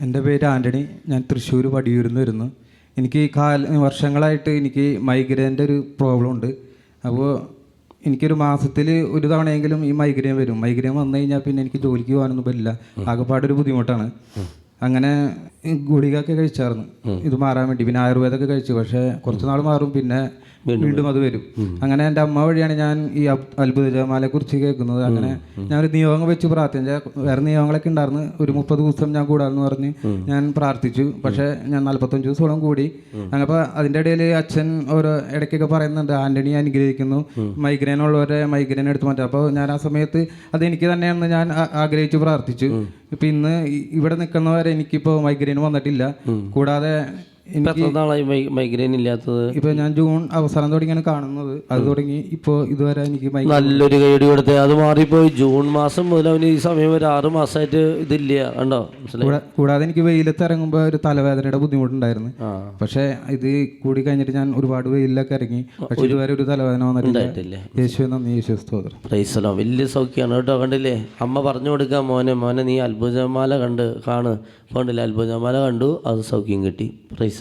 എന്റെ പേര് ആന്റണി ഞാൻ തൃശ്ശൂർ പടിയൂരിൽ നിന്ന് വരുന്നു. എനിക്ക് കാല വർഷങ്ങളായിട്ട് എനിക്ക് മൈഗ്രൈന്റെ ഒരു പ്രോബ്ലം ഉണ്ട്. അപ്പോൾ എനിക്കൊരു മാസത്തിൽ ഒരു തവണയെങ്കിലും ഈ മൈഗ്രേൻ വരും. മൈഗ്രേൻ വന്നു കഴിഞ്ഞാൽ പിന്നെ എനിക്ക് ജോലിക്ക് പോകാനൊന്നും പറ്റില്ല. ആകെപ്പാടൊരു ബുദ്ധിമുട്ടാണ്. അങ്ങനെ ഗുളികയൊക്കെ കഴിച്ചായിരുന്നു ഇത് മാറാൻ വേണ്ടി. പിന്നെ ആയുർവേദമൊക്കെ കഴിച്ചു. പക്ഷേ കുറച്ച് നാൾ മാറും പിന്നെ വീണ്ടും അത് വരും. അങ്ങനെ എന്റെ അമ്മ വഴിയാണ് ഞാൻ ഈ അത്ഭുത ജമാലെ കുറിച്ച് കേൾക്കുന്നത് അങ്ങനെ ഞാൻ ഒരു നിയോഗം വെച്ച് പ്രാർത്ഥിച്ച. വേറെ നിയോഗങ്ങളൊക്കെ ഉണ്ടായിരുന്നു. ഒരു മുപ്പത് ദിവസം ഞാൻ കൂടാന്ന് പറഞ്ഞ് ഞാൻ പ്രാർത്ഥിച്ചു. പക്ഷേ ഞാൻ നാൽപ്പത്തഞ്ച് ദിവസത്തോളം കൂടി. അങ്ങനെ അതിന്റെ അതിന്റെ ഇടയിൽ അച്ഛൻ ഓരോ ഇടയ്ക്കൊക്കെ പറയുന്നുണ്ട് ആന്റണി അനുഗ്രഹിക്കുന്നു. മൈഗ്രെയിൻ ഉള്ളവരെ മൈഗ്രെയിൻ എടുത്തു മാറ്റാം. അപ്പോൾ ഞാൻ ആ സമയത്ത് അത് എനിക്ക് തന്നെയാണെന്ന് ഞാൻ ആഗ്രഹിച്ചു പ്രാർത്ഥിച്ചു. ഇപ്പം ഇന്ന് ഇവിടെ നിൽക്കുന്നവരെ എനിക്കിപ്പോൾ മൈഗ്രെയിൻ വന്നിട്ടില്ല. കൂടാതെ എത്ര നാളായി മൈ- മൈഗ്രെയിൻ ഇല്ലാത്തത്? ഇപ്പൊ ഞാൻ ജൂൺ അവസാനം തുടങ്ങിയാണ് കാണുന്നത്. അത് തുടങ്ങി ഇപ്പോ ഇതുവരെ എനിക്ക് നല്ലൊരു കൈയടി കൊടുത്തേ. അത് മാറിപ്പോയി. ജൂൺ മാസം മുതൽ അവന് ഈ സമയം ഒരു ആറ് മാസമായിട്ട് ഇതില്ല. കണ്ടോ? കൂടാതെ എനിക്ക് വെയിലത്ത് ഇറങ്ങുമ്പോൾ ഒരു തലവേദനയുടെ ബുദ്ധിമുട്ടുണ്ടായിരുന്നു. പക്ഷെ ഇത് കൂടി കഴിഞ്ഞിട്ട് ഞാൻ ഒരുപാട് വെയിലൊക്കെ ഇറങ്ങി. പക്ഷെ ഇതുവരെ ഒരു തലവേദന വന്നിട്ടില്ല. ഉണ്ടായിട്ടില്ലേ. യേശു നന്ദി. യേശു പ്രൈസലോ വലിയ സൗഖ്യമാണ് കേട്ടോ. കണ്ടില്ലേ? അമ്മ പറഞ്ഞു കൊടുക്കാം മോനെ മോനെ നീ അത്ഭുതമാല കണ്ട് കാണ്. കണ്ടില്ല? അത്ഭുതമാല കണ്ടു. അത് സൗഖ്യം കിട്ടി. പ്രൈസ്